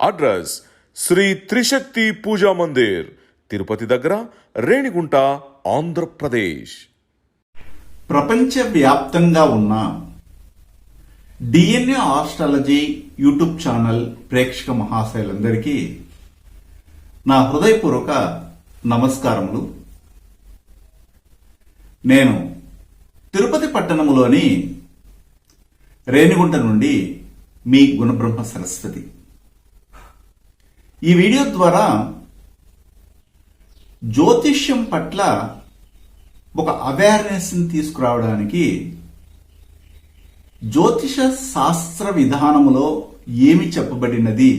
Address Shri Trishakti Puja Mandir Tirupati దగ్గర రేణిగుంట ఆంధ్రప్రదేశ్. ప్రపంచవ్యాప్తంగా ఉన్న డిఎన్ఏ ఆస్ట్రాలజీ యూట్యూబ్ ఛానల్ ప్రేక్షక మహాశయులందరికీ నా హృదయపూర్వక నమస్కారములు. నేను తిరుపతి పట్టణములోని రేణిగుంట నుండి మీ గుణబ్రహ్మ సరస్వతి. ఈ వీడియో ద్వారా జ్యోతిష్యం పట్ల ఒక అవేర్నెస్ని తీసుకురావడానికి జ్యోతిష శాస్త్ర విధానములో ఏమి చెప్పబడినది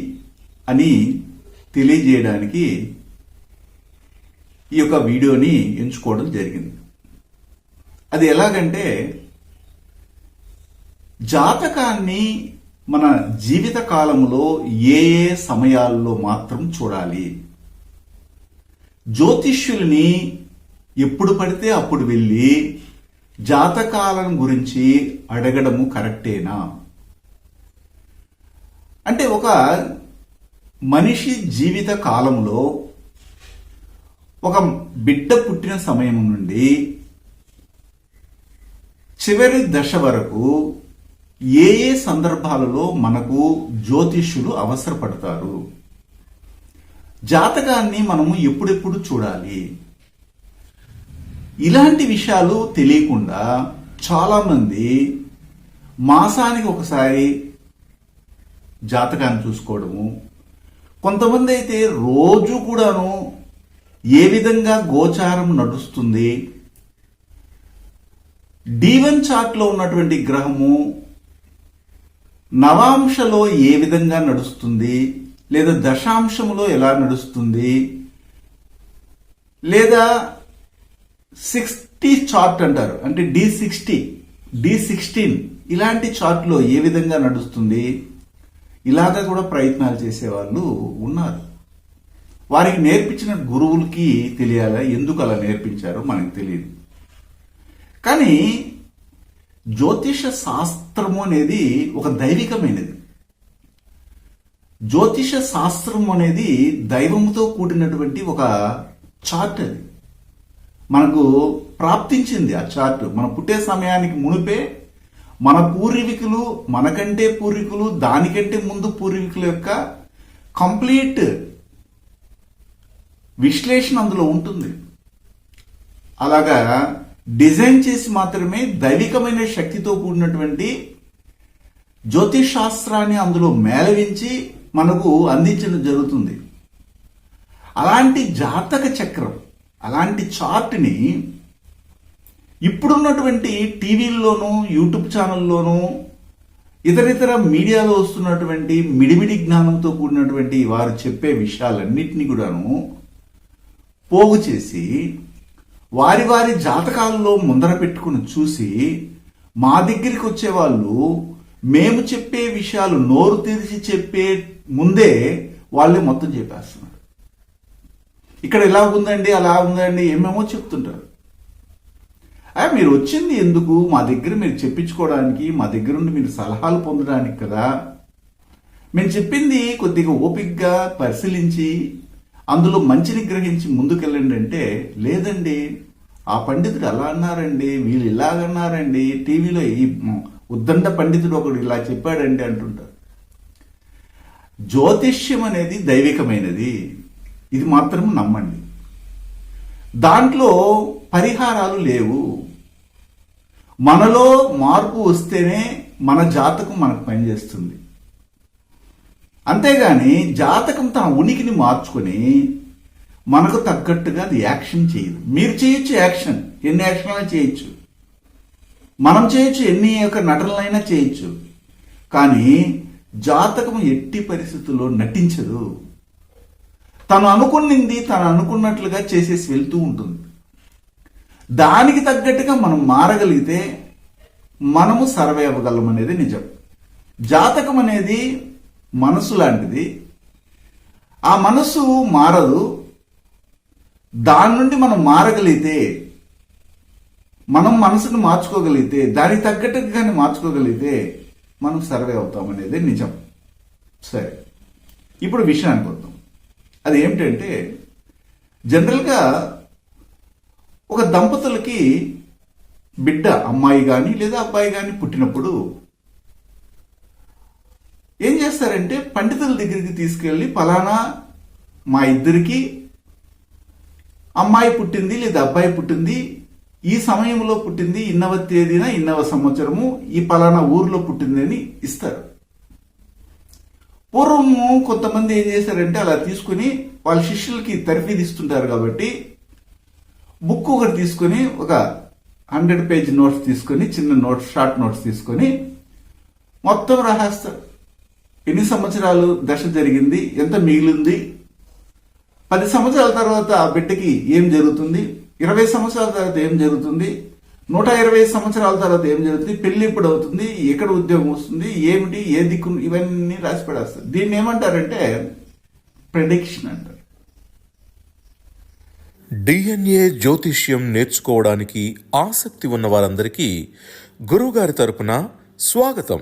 అని తెలియజేయడానికి ఈ యొక్క వీడియోని ఎంచుకోవడం జరిగింది. అది ఎలాగంటే జాతకాన్ని మన జీవిత కాలంలో ఏ ఏ సమయాల్లో మాత్రం చూడాలి? జ్యోతిష్యుల్ని ఎప్పుడు పడితే అప్పుడు వెళ్ళి జాతకాలను గురించి అడగడము కరెక్టేనా? అంటే ఒక మనిషి జీవిత కాలంలో ఒక బిడ్డ పుట్టిన సమయం నుండి చివరి దశ వరకు ఏ ఏ సందర్భాలలో మనకు జ్యోతిష్యులు అవసరపడతారు? జాతకాన్ని మనము ఎప్పుడెప్పుడు చూడాలి? ఇలాంటి విషయాలు తెలియకుండా చాలామంది మాసానికి ఒకసారి జాతకాన్ని చూసుకోవడము కొంతమంది అయితే రోజు కూడాను ఏ విధంగా గోచారం నడుస్తుంది? డీవన్ చార్ట్లో ఉన్నటువంటి గ్రహము నవాంశలో ఏ విధంగా నడుస్తుంది? లేదా దశాంశములో ఎలా నడుస్తుంది? లేదా సిక్స్టీ చార్ట్ అంటారు. అంటే డి సిక్స్టీ డి సిక్స్టీన్ ఇలాంటి చార్ట్లో ఏ విధంగా నడుస్తుంది? ఇలాగా కూడా ప్రయత్నాలు చేసేవాళ్ళు ఉన్నారు. వారికి నేర్పించిన గురువులకి తెలియాలా? ఎందుకు అలా నేర్పించారో మనకు తెలియదు. కానీ జ్యోతిష శాస్త్రము అనేది ఒక దైవికమైనది. జ్యోతిష శాస్త్రం అనేది దైవంతో కూడినటువంటి ఒక చార్ట్ అది. మనకు ప్రాప్తించింది ఆ చార్ట్. మన పుట్టే సమయానికి మునిపే మన పూర్వీకులు మనకంటే పూర్వీకులు దానికంటే ముందు పూర్వీకుల యొక్క కంప్లీట్ విశ్లేషణ అందులో ఉంటుంది. అలాగా డిజైన్ చేసి మాత్రమే దైవికమైన శక్తితో కూడినటువంటి జ్యోతిష్ శాస్త్రాన్ని అందులో మేళవించి మనకు అందించడం జరుగుతుంది. అలాంటి జాతక చక్రం అలాంటి చార్ట్ని ఇప్పుడున్నటువంటి టీవీల్లోనూ యూట్యూబ్ ఛానల్లోనూ ఇతర ఇతర మీడియాలో వస్తున్నటువంటి మిడిమిడి జ్ఞానంతో కూడినటువంటి వారు చెప్పే విషయాలన్నింటినీ కూడాను పోగు చేసి వారి వారి జాతకాలలో ముందర పెట్టుకుని చూసి మా దగ్గరికి వచ్చే వాళ్ళు మేము చెప్పే విషయాలు నోరు తెరిచి చెప్పే ముందే వాళ్ళే మొత్తం చెప్పేస్తున్నారు. ఇక్కడ ఇలా ఉందండి అలా ఉందండి ఏమేమో చెప్తుంటారు. అయ్యా మీరు వచ్చింది ఎందుకు? మా దగ్గర మీరు చెప్పించుకోవడానికి మా దగ్గర నుండి మీరు సలహాలు పొందడానికి కదా. మేము చెప్పింది కొద్దిగా ఓపిక్గా పరిశీలించి అందులో మంచిని గ్రహించి ముందుకెళ్ళండి అంటే లేదండి ఆ పండితుడు అలా అన్నారండి వీళ్ళు ఇలాగన్నారండి టీవీలో ఈ ఉద్దండ పండితుడు ఒకడు ఇలా చెప్పాడండి అంటుంటారు. జ్యోతిష్యం అనేది దైవికమైనది. ఇది మాత్రం నమ్మండి. దాంట్లో పరిహారాలు లేవు. మనలో మార్పు వస్తేనే మన జాతకం మనకు పనిచేస్తుంది. అంతేగాని జాతకం తన ఉనికిని మార్చుకొని మనకు తగ్గట్టుగా అది యాక్షన్ చేయదు. మీరు చేయొచ్చు యాక్షన్. ఎన్ని యాక్షన్లైనా చేయొచ్చు. మనం చేయొచ్చు ఎన్ని యొక్క నటనలైనా చేయొచ్చు. కానీ జాతకం ఎట్టి పరిస్థితుల్లో నటించదు. తను అనుకున్నది తను అనుకున్నట్లుగా చేసేసి వెళ్తూ ఉంటుంది. దానికి తగ్గట్టుగా మనం మారగలిగితే మనము సర్వే అవ్వగలం అనేది నిజం. జాతకం అనేది మనసు లాంటిది. ఆ మనసు మారదు. దాని నుండి మనం మారగలిగితే మనం మనసును మార్చుకోగలిగితే దానికి తగ్గట్టుగా కానీ మార్చుకోగలిగితే మనం సర్వే అవుతాం అనేది నిజం. సరే. ఇప్పుడు విషయానికి వద్దాం. అది ఏమిటంటే జనరల్గా ఒక దంపతులకి బిడ్డ అమ్మాయి కానీ లేదా అబ్బాయి కానీ పుట్టినప్పుడు చేస్తారంటే పండితుల దగ్గరికి తీసుకెళ్ళి పలానా మా ఇద్దరికి అమ్మాయి పుట్టింది లేదా అబ్బాయి పుట్టింది ఈ సమయంలో పుట్టింది ఇన్నవ తేదీన ఇన్నవ సంవత్సరము ఈ పలానా ఊర్లో పుట్టింది అని ఇస్తారు. పూర్వము కొంతమంది ఏం చేశారంటే అలా తీసుకుని వాళ్ళ శిష్యులకి తర్ఫీదు ఇస్తుంటారు కాబట్టి బుక్ ఒకటి తీసుకొని ఒక హండ్రెడ్ పేజ్ నోట్స్ తీసుకొని చిన్న నోట్స్ షార్ట్ నోట్స్ తీసుకొని మొత్తం రాసేస్తారు. ఎన్ని సంవత్సరాలు దశ జరిగింది? ఎంత మిగిలింది? పది సంవత్సరాల తర్వాత ఆ బిడ్డకి ఏం జరుగుతుంది? ఇరవై సంవత్సరాల తర్వాత ఏం జరుగుతుంది? నూట ఇరవై సంవత్సరాల తర్వాత ఏం జరుగుతుంది? పెళ్ళి ఎప్పుడు అవుతుంది? ఎక్కడ ఉద్యోగం వస్తుంది? ఏమిటి? ఏ దిక్కు? ఇవన్నీ రాసి పడేస్తారు దీన్ని ఏమంటారంటే ప్రెడిక్షన్ అంటారు. డిఎన్ఏ జ్యోతిష్యం నేర్చుకోవడానికి ఆసక్తి ఉన్న వారందరికీ గురువుగారి తరపున స్వాగతం.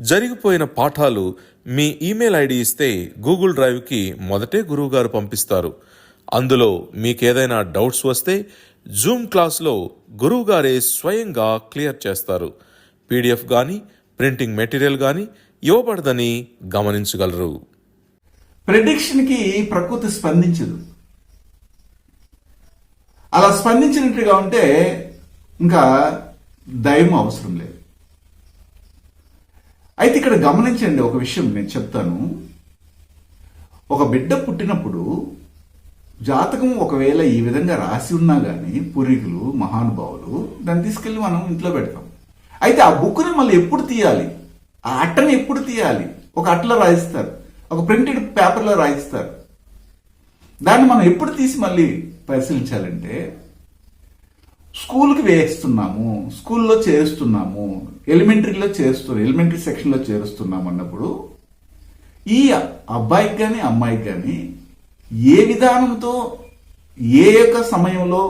జరిగిపోయిన పాఠాలు మీ ఈమెయిల్ ఐడి ఇస్తే గూగుల్ డ్రైవ్కి మొదటే గురువుగారు పంపిస్తారు. అందులో మీకేదైనా డౌట్స్ వస్తే జూమ్ క్లాస్లో గురువుగారే స్వయంగా క్లియర్ చేస్తారు. పీడిఎఫ్ కానీ ప్రింటింగ్ మెటీరియల్ కానీ ఇవ్వబడదని గమనించగలరు. ప్రెడిక్షన్కి ప్రకృతి స్పందించదు. అలా స్పందించినట్టుగా ఉంటే ఇంకా దైవం అవసరం లేదు. అయితే ఇక్కడ గమనించండి ఒక విషయం నేను చెప్తాను. ఒక బిడ్డ పుట్టినప్పుడు జాతకం ఒకవేళ ఈ విధంగా రాసి ఉన్నా కానీ పూర్వీకులు మహానుభావులు దాన్ని తీసుకెళ్ళి మనం ఇంట్లో పెడతాం. అయితే ఆ బుక్ని మళ్ళీ ఎప్పుడు తీయాలి? ఆ అట్టని ఎప్పుడు తీయాలి? ఒక అట్టలో రాయిస్తారు. ఒక ప్రింటెడ్ పేపర్లో రాయిస్తారు. దాన్ని మనం ఎప్పుడు తీసి మళ్ళీ పరిశీలించాలంటే స్కూల్కి వేస్తున్నాము స్కూల్లో చేరుస్తున్నాము ఎలిమెంటరీలో చేరుస్తున్నాం ఎలిమెంటరీ సెక్షన్లో చేరుస్తున్నాము అన్నప్పుడు ఈ అబ్బాయికి కానీ అమ్మాయికి కానీ ఏ విధానంతో ఏ యొక్క సమయంలో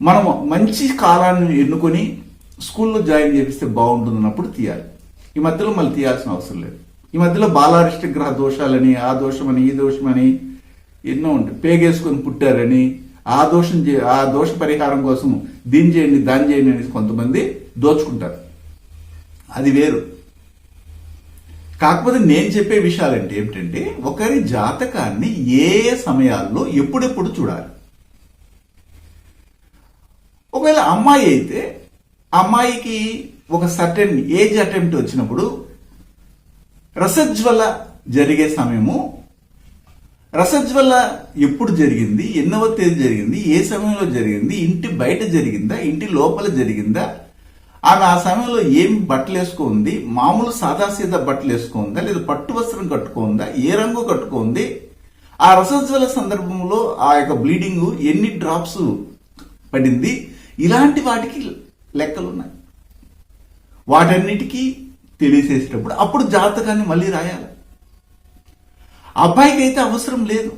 మనం మంచి కాలాన్ని ఎన్నుకొని స్కూల్లో జాయిన్ చేపిస్తే బాగుంటుంది అన్నప్పుడు తీయాలి. ఈ మధ్యలో మళ్ళీ తీయాల్సిన అవసరం లేదు. ఈ మధ్యలో బాలారిష్ట గ్రహ దోషాలని ఆ దోషమని ఈ దోషమని ఎన్నో ఉంటాయి. పేగేసుకొని పుట్టారని ఆ దోషం చే ఆ దోష పరిహారం కోసం దీని చేయండి దాని చేయండి అనేసి కొంతమంది దోచుకుంటారు. అది వేరు. కాకపోతే నేను చెప్పే విషయాలు అంటే ఏమిటంటే ఒకరి జాతకాన్ని ఏ సమయాల్లో ఎప్పుడెప్పుడు చూడాలి? ఒకవేళ అమ్మాయి అయితే అమ్మాయికి ఒక సర్టెన్ ఏజ్ అటెంప్ట్ వచ్చినప్పుడు రసజ్వల జరిగే సమయము రసజ్వల ఎప్పుడు జరిగింది ఎన్నవ తేదీ జరిగింది ఏ సమయంలో జరిగింది ఇంటి బయట జరిగిందా ఇంటి లోపల జరిగిందా? ఆమె ఆ సమయంలో ఏం బట్టలు వేసుకుంది? మామూలు సాదాసీదా బట్టలు వేసుకుందా? లేదా పట్టు వస్త్రం కట్టుకుందా? ఏ రంగు కట్టుకుంది? ఆ రసజ్వల సందర్భంలో ఆ యొక్క బ్లీడింగ్ ఎన్ని డ్రాప్స్ పడింది? ఇలాంటి వాటికి లెక్కలు ఉన్నాయి. వాటన్నిటికీ తెలియసేసేటప్పుడు అప్పుడు జాతకాన్ని మళ్ళీ రాయాలి. అబ్బాయికి అయితే అవసరం లేదు.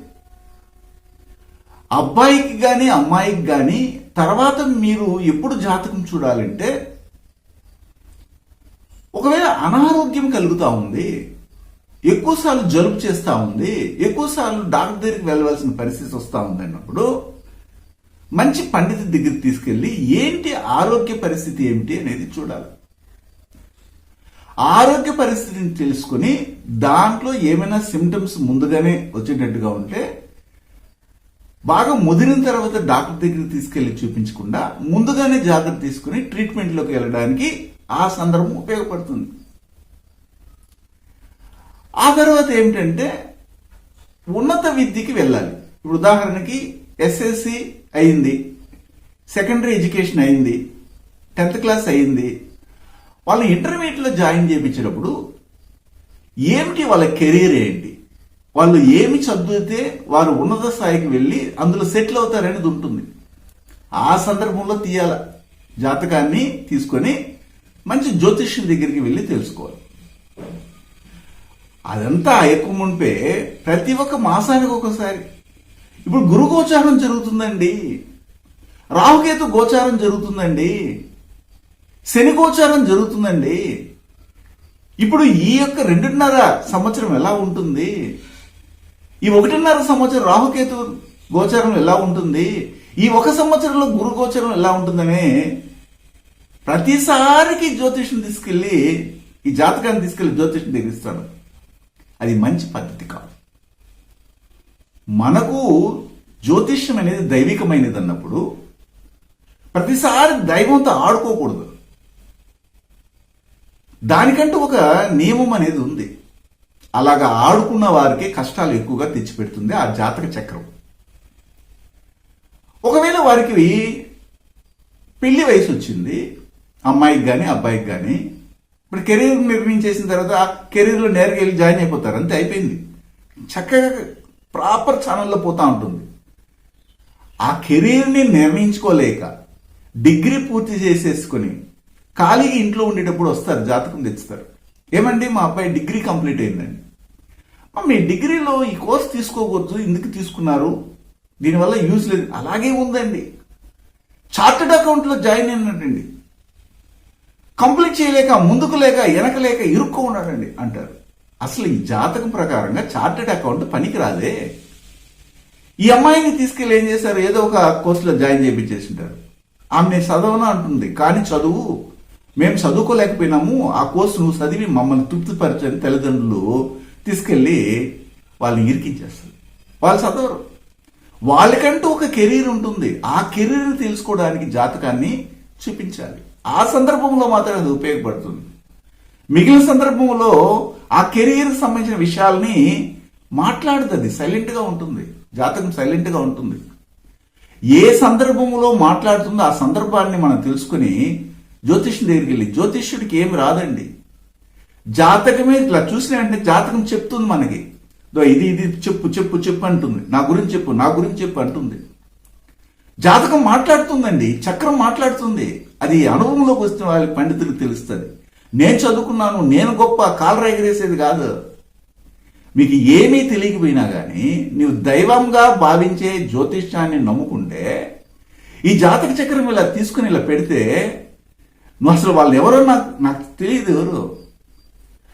అబ్బాయికి కానీ అమ్మాయికి కానీ తర్వాత మీరు ఎప్పుడు జాతకం చూడాలంటే ఒకవేళ అనారోగ్యం కలుగుతూ ఉంది ఎక్కువసార్లు జలుబు చేస్తూ ఉంది ఎక్కువసార్లు డాక్టర్ దగ్గరికి వెళ్ళవలసిన పరిస్థితి వస్తూ ఉంది అన్నప్పుడు మంచి పండిత దగ్గరికి తీసుకెళ్ళి ఏంటి ఆరోగ్య పరిస్థితి ఏమిటి అనేది చూడాలి. ఆరోగ్య పరిస్థితిని తెలుసుకుని దాంట్లో ఏమైనా సిమ్టమ్స్ ముందుగానే వచ్చేటట్టుగా ఉంటే బాగా ముదిరిన తర్వాత డాక్టర్ దగ్గరికి తీసుకెళ్ళి చూపించకుండా ముందుగానే జాగ్రత్త తీసుకుని ట్రీట్మెంట్లోకి వెళ్ళడానికి ఆ సందర్భం ఉపయోగపడుతుంది. ఆ తర్వాత ఏమిటంటే ఉన్నత విద్యకి వెళ్ళాలి. ఇప్పుడు ఉదాహరణకి ఎస్ఎస్సి అయింది సెకండరీ ఎడ్యుకేషన్ అయింది టెన్త్ క్లాస్ అయింది వాళ్ళు ఇంటర్మీడియట్లో జాయిన్ చేయించినప్పుడు ఏమిటి వాళ్ళ కెరీర్ ఏంటి? వాళ్ళు ఏమి చదివితే వారు ఉన్నత స్థాయికి వెళ్ళి అందులో సెటిల్ అవుతారనేది ఉంటుంది. ఆ సందర్భంలో తీయాల జాతకాన్ని తీసుకొని మంచి జ్యోతిష్యం దగ్గరికి వెళ్ళి తెలుసుకోవాలి. అదంతా ఎక్కువ మునిపే ప్రతి ఒక్క మాసానికి ఒకసారి ఇప్పుడు గురు గోచారం జరుగుతుందండి. రాహుకేతు గోచారం జరుగుతుందండి. శని గోచారం జరుగుతుందండి. ఇప్పుడు ఈ యొక్క రెండున్నర సంవత్సరం ఎలా ఉంటుంది? ఈ ఒకటిన్నర సంవత్సరం రాహుకేతు గోచారం ఎలా ఉంటుంది? ఈ ఒక సంవత్సరంలో గురు గోచారం ఎలా ఉంటుందనే ప్రతిసారికి జ్యోతిష్యం తీసుకెళ్ళి ఈ జాతకాన్ని తీసుకెళ్ళి జ్యోతిష్యం దగ్గరిస్తాడు అది మంచి పద్ధతి కాదు. మనకు జ్యోతిష్యం అనేది దైవికమైనది అన్నప్పుడు ప్రతిసారి దైవంతో ఆడుకోకూడదు. దానికంటూ ఒక నియమం అనేది ఉంది. అలాగా ఆడుకున్న వారికి కష్టాలు ఎక్కువగా తెచ్చిపెడుతుంది ఆ జాతక చక్రం. ఒకవేళ వారికి పెళ్ళి వయసు వచ్చింది అమ్మాయికి కానీ అబ్బాయికి కానీ ఇప్పుడు కెరీర్ నిర్మించేసిన తర్వాత ఆ కెరీర్లో నేరుగా వెళ్ళి జాయిన్ అయిపోతారు అంతే అయిపోయింది. చక్కగా ప్రాపర్ ఛానల్లో పోతా ఉంటుంది. ఆ కెరీర్ని నిర్ణయించుకోలేక డిగ్రీ పూర్తి చేసేసుకొని ఖాళీగా ఇంట్లో ఉండేటప్పుడు వస్తారు జాతకం తెచ్చుతారు. ఏమండి మా అబ్బాయి డిగ్రీ కంప్లీట్ అయిందండి. మీ డిగ్రీలో ఈ కోర్స్ తీసుకోకూడదు ఎందుకు తీసుకున్నారు? దీనివల్ల యూజ్ లేదు. అలాగే ఉందండి. చార్టెడ్ అకౌంట్లో జాయిన్ అయినట్టండి. కంప్లీట్ చేయలేక ముందుకు లేక వెనక లేక ఇరుక్కు ఉన్నాడండి అంటారు. అసలు ఈ జాతకం ప్రకారంగా చార్టెడ్ అకౌంట్ పనికిరాదే. ఈ అమ్మాయిని తీసుకెళ్ళి ఏం చేశారు? ఏదో ఒక కోర్సులో జాయిన్ చేయించేసి ఉంటారు ఆమె చదవను? అంటుంది. కానీ చదువు మేము చదువుకోలేకపోయినాము ఆ కోర్సు నువ్వు చదివి మమ్మల్ని తృప్తిపరచని తల్లిదండ్రులు తీసుకెళ్ళి వాళ్ళని ఇరికించేస్తారు. వాళ్ళు చదవరు. వాళ్ళకంటూ ఒక కెరీర్ ఉంటుంది. ఆ కెరీర్ తెలుసుకోవడానికి జాతకాన్ని చూపించాలి. ఆ సందర్భంలో మాత్రమే అది ఉపయోగపడుతుంది. మిగిలిన సందర్భంలో ఆ కెరీర్ సంబంధించిన విషయాల్ని మాట్లాడుతుంది. సైలెంట్గా ఉంటుంది. జాతకం సైలెంట్గా ఉంటుంది. ఏ సందర్భంలో మాట్లాడుతుందో ఆ సందర్భాన్ని మనం తెలుసుకుని జ్యోతిష్యుడి దగ్గరికి వెళ్ళి జ్యోతిష్యుడికి ఏమి రాదండి? జాతకమే ఇట్లా చూసిన వెంటనే జాతకం చెప్తుంది మనకి. ఇది ఇది చెప్పు చెప్పు చెప్పు అంటుంది. నా గురించి చెప్పు నా గురించి చెప్పు అంటుంది. జాతకం మాట్లాడుతుందండి చక్రం మాట్లాడుతుంది. అది అనుభవంలోకి వస్తే వాళ్ళ పండితులకు తెలుస్తుంది. నేను చదువుకున్నాను నేను గొప్ప కాలర ఎగిరేసేది కాదు. మీకు ఏమీ తెలియకపోయినా కానీ నీవు దైవంగా భావించే జ్యోతిష్యాన్ని నమ్ముకుంటే ఈ జాతక చక్రం ఇలా తీసుకుని ఇలా పెడితే నువ్వు అసలు వాళ్ళు ఎవరో నాకు నాకు తెలియదు ఎవరు.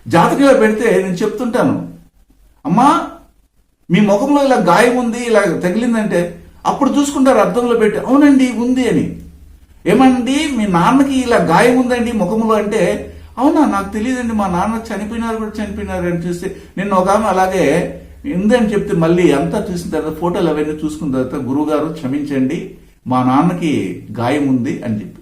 జాతకంలో పెడితే నేను చెప్తుంటాను. అమ్మా మీ ముఖంలో ఇలా గాయం ఉంది ఇలా తగిలిందంటే అప్పుడు చూసుకుంటారు అర్థంలో పెట్టి అవునండి ఉంది అని. ఏమండి మీ నాన్నకి ఇలా గాయం ఉందండి ముఖంలో అంటే అవునా నాకు తెలియదండి మా నాన్న చనిపోయినారు కూడా చనిపోయినారు అని చూస్తే నిన్న ఒక ఆమె అలాగే ఉందని చెప్తే మళ్ళీ అంతా చూసిన తర్వాత ఫోటోలు అవన్నీ చూసుకున్న తర్వాత గురువుగారు క్షమించండి మా నాన్నకి గాయం ఉంది అని చెప్పి.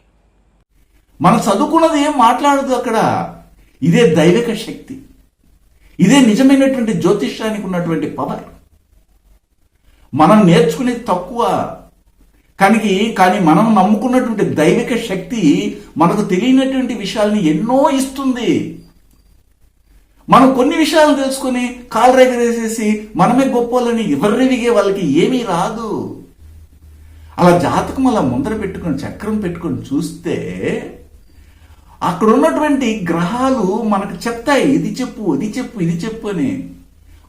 మనం చదువుకున్నది ఏం మాట్లాడదు అక్కడ. ఇదే దైవిక శక్తి. ఇదే నిజమైనటువంటి జ్యోతిష్యానికి ఉన్నటువంటి పవర్. మనం నేర్చుకునేది తక్కువ. కానీ కానీ మనం నమ్ముకున్నటువంటి దైవిక శక్తి మనకు తెలియనటువంటి విషయాల్ని ఎన్నో ఇస్తుంది. మనం కొన్ని విషయాలు తెలుసుకొని కాలు రెగరేసేసి మనమే గొప్పలని విగే వాళ్ళకి ఏమీ రాదు. అలా జాతకం అలా ముందర పెట్టుకొని చక్రం పెట్టుకొని చూస్తే అక్కడ ఉన్నటువంటి గ్రహాలు మనకు చెప్తాయి ఇది చెప్పు ఇది చెప్పు ఇది చెప్పు అని.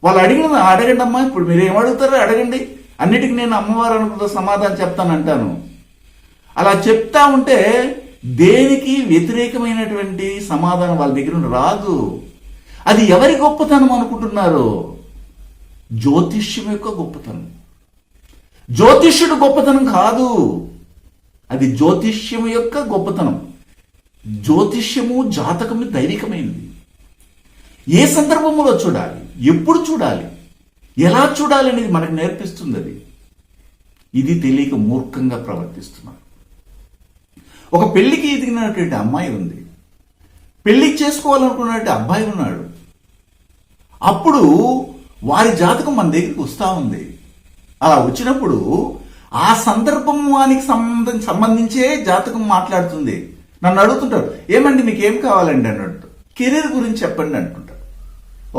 వాళ్ళు అడిగిన అడగండి అమ్మా ఇప్పుడు మీరు ఏం అడుగుతారో అడగండి. అన్నిటికీ నేను అమ్మవారు అనుకున్న సమాధానం చెప్తానంటాను అలా చెప్తా ఉంటే దేనికి వ్యతిరేకమైనటువంటి సమాధానం వాళ్ళ దగ్గర రాదు. అది ఎవరి గొప్పతనం అనుకుంటున్నారు? జ్యోతిష్యం యొక్క గొప్పతనం. జ్యోతిష్యుడు గొప్పతనం కాదు. అది జ్యోతిష్యం యొక్క గొప్పతనం. జ్యోతిష్యము జాతకము దైవికమైనది. ఏ సందర్భంలో చూడాలి? ఎప్పుడు చూడాలి? ఎలా చూడాలి అనేది మనకు నేర్పిస్తుంది అది. ఇది తెలియక మూర్ఖంగా ప్రవర్తిస్తున్నారు. ఒక పెళ్ళికి ఎదిగినటువంటి అమ్మాయి ఉంది. పెళ్ళి చేసుకోవాలనుకున్నటువంటి అబ్బాయి ఉన్నాడు. అప్పుడు వారి జాతకం మన దగ్గరికి వస్తూ ఉంది. అలా వచ్చినప్పుడు ఆ సందర్భానికి సంబంధం సంబంధించే జాతకం మాట్లాడుతుంది. నన్ను అడుగుతుంటారు ఏమండి మీకు ఏం కావాలండి అన్నట్టు కెరీర్ గురించి చెప్పండి అంటుంటారు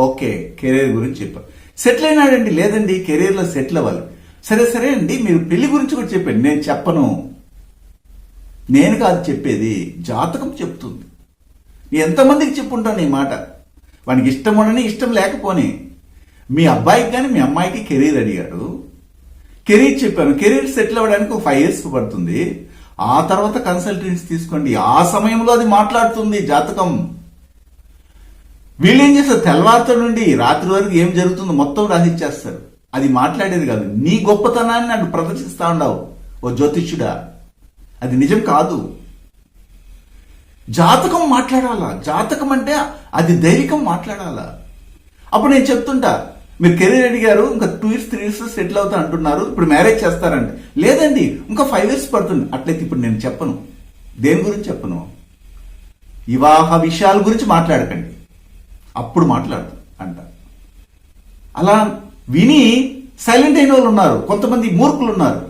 ఓకే కెరీర్ గురించి చెప్పారు సెటిల్ అయినాడండి లేదండి కెరీర్లో సెటిల్ అవ్వాలి. సరే సరే అండి మీరు పెళ్ళి గురించి కూడా చెప్పండి నేను చెప్పను. నేను కాదు చెప్పేది జాతకం చెప్తుంది. ఎంతమందికి చెప్పుంటాను ఈ మాట? వానికి ఇష్టం ఉండని ఇష్టం లేకపోని. మీ అబ్బాయికి కానీ మీ అమ్మాయికి కెరీర్ అడిగాడు. కెరీర్ చెప్పాను కెరీర్ సెటిల్ అవ్వడానికి ఒక ఫైవ్ ఇయర్స్ పడుతుంది. ఆ తర్వాత కన్సల్టెన్సీ తీసుకోండి. ఆ సమయంలో అది మాట్లాడుతుంది జాతకం. వీళ్ళు ఏం చేస్తారు? తెల్లవారుతో నుండి రాత్రి వరకు ఏం జరుగుతుందో మొత్తం రాసిచ్చేస్తారు. అది మాట్లాడేది కాదు. నీ గొప్పతనాన్ని నన్ను ప్రదర్శిస్తా ఉండవు. ఓ జ్యోతిష్యుడా. అది నిజం కాదు. జాతకం మాట్లాడాలా? జాతకం అంటే అది దైవికం మాట్లాడాలా? అప్పుడు నేను చెప్తుంటా మీరు కెరీర్ అడిగారు ఇంకా two years three years settle అవుతా అంటున్నారు ఇప్పుడు మ్యారేజ్ చేస్తారండి. లేదండి ఇంకా ఫైవ్ ఇయర్స్ పడుతుంది. అట్లయితే ఇప్పుడు నేను చెప్పను. దేని గురించి చెప్పను? వివాహ విషయాల గురించి మాట్లాడకండి. అప్పుడు మాట్లాడు అంట. అలా విని సైలెంట్ అయిన వాళ్ళు ఉన్నారు. కొంతమంది మూర్ఖులు ఉన్నారు.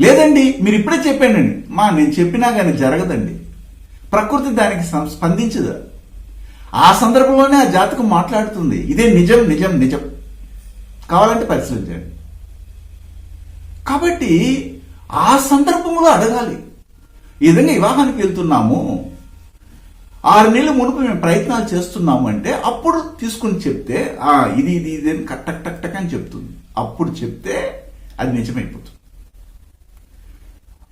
లేదండి మీరు ఇప్పుడే చెప్పానండి. మా నేను చెప్పినా కానీ జరగదండి. ప్రకృతి దానికి సం- స్పందించదు. ఆ సందర్భంలోనే ఆ జాతకం మాట్లాడుతుంది. ఇదే నిజం నిజం నిజం. కావాలంటే పరిశీలించండి. కాబట్టి ఆ సందర్భంలో అడగాలి. ఈ విధంగా వివాహానికి వెళ్తున్నాము. ఆరు నెలల మునుపు మేము ప్రయత్నాలు చేస్తున్నాము అంటే అప్పుడు తీసుకుని చెప్తే ఆ ఇది ఇది ఇది అని టక్ టక్ టక్ అని చెప్తుంది. అప్పుడు చెప్తే అది నిజమైపోతుంది.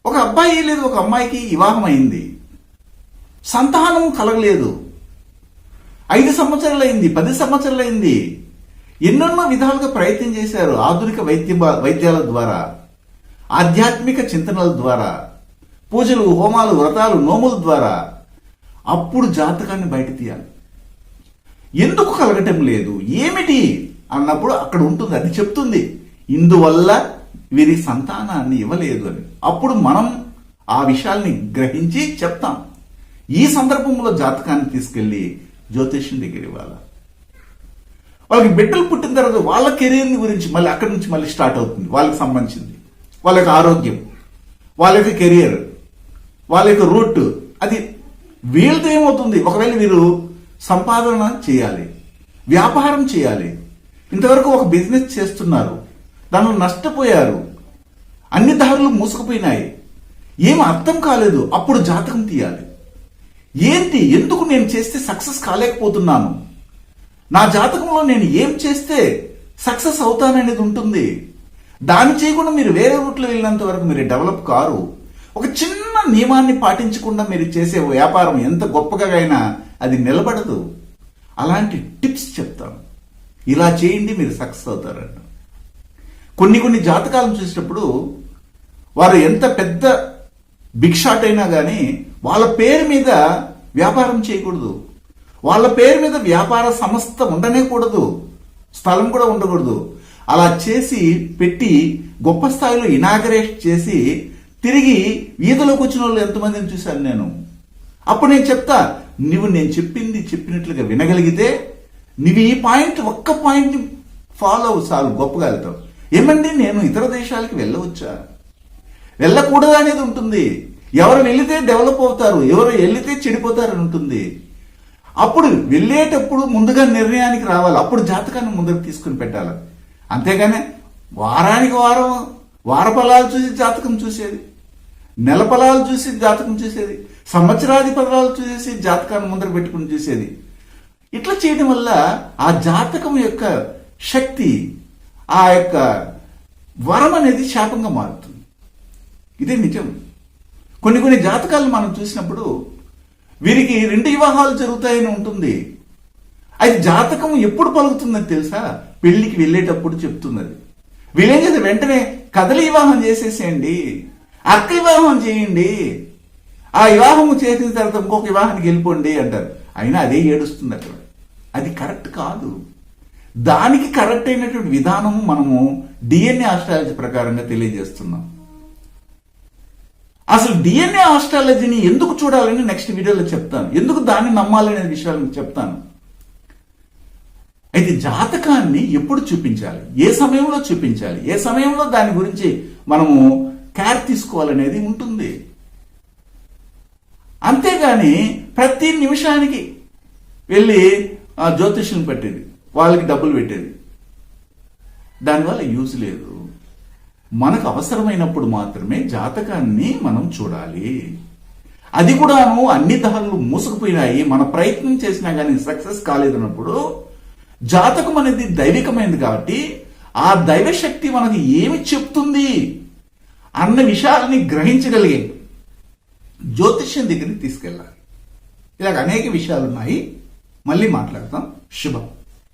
ఒక అబ్బాయి లేదు ఒక అమ్మాయికి వివాహం అయింది. సంతానం కలగలేదు. ఐదు సంవత్సరాలు అయింది పది సంవత్సరాలు అయింది ఎన్నెన్నో విధాలుగా ప్రయత్నం చేశారు ఆధునిక వైద్య వైద్యాల ద్వారా ఆధ్యాత్మిక చింతనల ద్వారా పూజలు హోమాలు వ్రతాలు నోముల ద్వారా. అప్పుడు జాతకాన్ని బయట తీయాలి. ఎందుకు కలగటం లేదు? ఏమిటి? అన్నప్పుడు అక్కడ ఉంటుంది అది చెప్తుంది. ఇందువల్ల వీరి సంతానాన్ని ఇవ్వలేదు అని. అప్పుడు మనం ఆ విషయాల్ని గ్రహించి చెప్తాం. ఈ సందర్భంలో జాతకాన్ని తీసుకెళ్ళి జ్యోతిష్యం దగ్గర ఇవ్వాల వాళ్ళకి బిడ్డలు పుట్టిన తర్వాత వాళ్ళ కెరీర్ గురించి మళ్ళీ అక్కడి నుంచి మళ్ళీ స్టార్ట్ అవుతుంది. వాళ్ళకి సంబంధించింది. వాళ్ళ యొక్క ఆరోగ్యం. వాళ్ళ యొక్క కెరియర్ వాళ్ళ యొక్క రూట్. అది వీళ్ళతో ఏమవుతుంది? ఒకవేళ వీరు సంపాదన చేయాలి. వ్యాపారం చేయాలి. ఇంతవరకు ఒక బిజినెస్ చేస్తున్నారు. దానిలో నష్టపోయారు. అన్ని దారులు మూసుకుపోయినాయి. ఏం అర్థం కాలేదు. అప్పుడు జాతకం తీయాలి. ఏంటి? ఎందుకు నేను చేస్తే సక్సెస్ కాలేకపోతున్నాను? నా జాతకంలో నేను ఏం చేస్తే సక్సెస్ అవుతాననేది ఉంటుంది. దాన్ని చేయకుండా మీరు వేరే రూట్లో వెళ్ళినంత వరకు మీరు డెవలప్ కారు. ఒక చిన్న నియమాన్ని పాటించకుండా మీరు చేసే వ్యాపారం ఎంత గొప్పగా అయినా అది నిలబడదు. అలాంటి టిప్స్ చెప్తాను. ఇలా చేయండి మీరు సక్సెస్ అవుతారంట. కొన్ని కొన్ని జాతకాలను చూసినప్పుడు వారు ఎంత పెద్ద బిగ్ షాట్ అయినా కానీ వాళ్ళ పేరు మీద వ్యాపారం చేయకూడదు. వాళ్ళ పేరు మీద వ్యాపార సంస్థ ఉండనే కూడదు స్థలం కూడా ఉండకూడదు. అలా చేసి పెట్టి గొప్ప స్థాయిలో ఇనాగరేట్ చేసి తిరిగి వీధిలోకి వచ్చిన వాళ్ళు ఎంతమందిని చూశాను నేను? అప్పుడు నేను చెప్తా నువ్వు నేను చెప్పింది చెప్పినట్లుగా వినగలిగితే నువ్వు ఈ పాయింట్ ఒక్క పాయింట్ ఫాలో అవు చాలు గొప్పగా వెళ్తావు. ఏమండి నేను ఇతర దేశాలకు వెళ్ళవచ్చా? వెళ్ళకూడదు అనేది ఉంటుంది. ఎవరు వెళితే డెవలప్ అవుతారు ఎవరు వెళితే చెడిపోతారు ఉంటుంది. అప్పుడు వెళ్ళేటప్పుడు ముందుగా నిర్ణయానికి రావాలి. అప్పుడు జాతకాన్ని ముందుకు తీసుకుని పెట్టాలి. అంతేగాని వారానికి వారం వార ఫలాలు చూసి జాతకం చూసేది నెల ఫలాలు చూసి జాతకం చూసేది సంవత్సరాది ఫలాలు చూసేసి జాతకాన్ని ముందర పెట్టుకుని చూసేది. ఇట్లా చేయడం వల్ల ఆ జాతకం యొక్క శక్తి ఆ యొక్క వరం అనేది శాపంగా మారుతుంది. ఇదే నిజం. కొన్ని కొన్ని జాతకాలు మనం చూసినప్పుడు వీరికి రెండు వివాహాలు జరుగుతాయని ఉంటుంది. అది జాతకం ఎప్పుడు పలుకుతుందని తెలుసా? పెళ్ళికి వెళ్ళేటప్పుడు చెప్తున్నది. వీళ్ళేం చేస్తే వెంటనే కదలి వివాహం చేసేసేయండి. అక్క వివాహం చేయండి. ఆ వివాహం చేసిన తర్వాత ఇంకొక వివాహానికి వెళ్ళిపోండి అంటారు. అయినా అదే ఏడుస్తుంది అక్కడ. అది కరెక్ట్ కాదు. దానికి కరెక్ట్ అయినటువంటి విధానము మనము డిఎన్ఏ ఆస్ట్రాలజీ ప్రకారంగా తెలియజేస్తున్నాం. అసలు డిఎన్ఏ ఆస్ట్రాలజీని ఎందుకు చూడాలని నెక్స్ట్ వీడియోలో చెప్తాను. ఎందుకు దాన్ని నమ్మాలనే విషయాలు చెప్తాను. అయితే జాతకాన్ని ఎప్పుడు చూపించాలి? ఏ సమయంలో చూపించాలి? ఏ సమయంలో దాని గురించి మనము కేర్ తీసుకోవాలనేది ఉంటుంది. అంతేగాని ప్రతి నిమిషానికి వెళ్ళి ఆ జ్యోతిష్యం పెట్టేది వాళ్ళకి డబ్బులు పెట్టేది. దానివల్ల యూజ్ లేదు. మనకు అవసరమైనప్పుడు మాత్రమే జాతకాన్ని మనం చూడాలి. అది కూడాను అన్ని దారులు మూసుకుపోయినాయి. మన ప్రయత్నం చేసినా కానీ సక్సెస్ కాలేదన్నప్పుడు జాతకం అనేది దైవికమైనది కాబట్టి ఆ దైవ శక్తి మనకు ఏమి చెప్తుంది అన్న విషయాలని గ్రహించగలిగే జ్యోతిష్యం దగ్గరికి తీసుకెళ్ళాలి. ఇలాగ అనేక విషయాలు ఉన్నాయి మళ్ళీ మాట్లాడతాం. శుభం.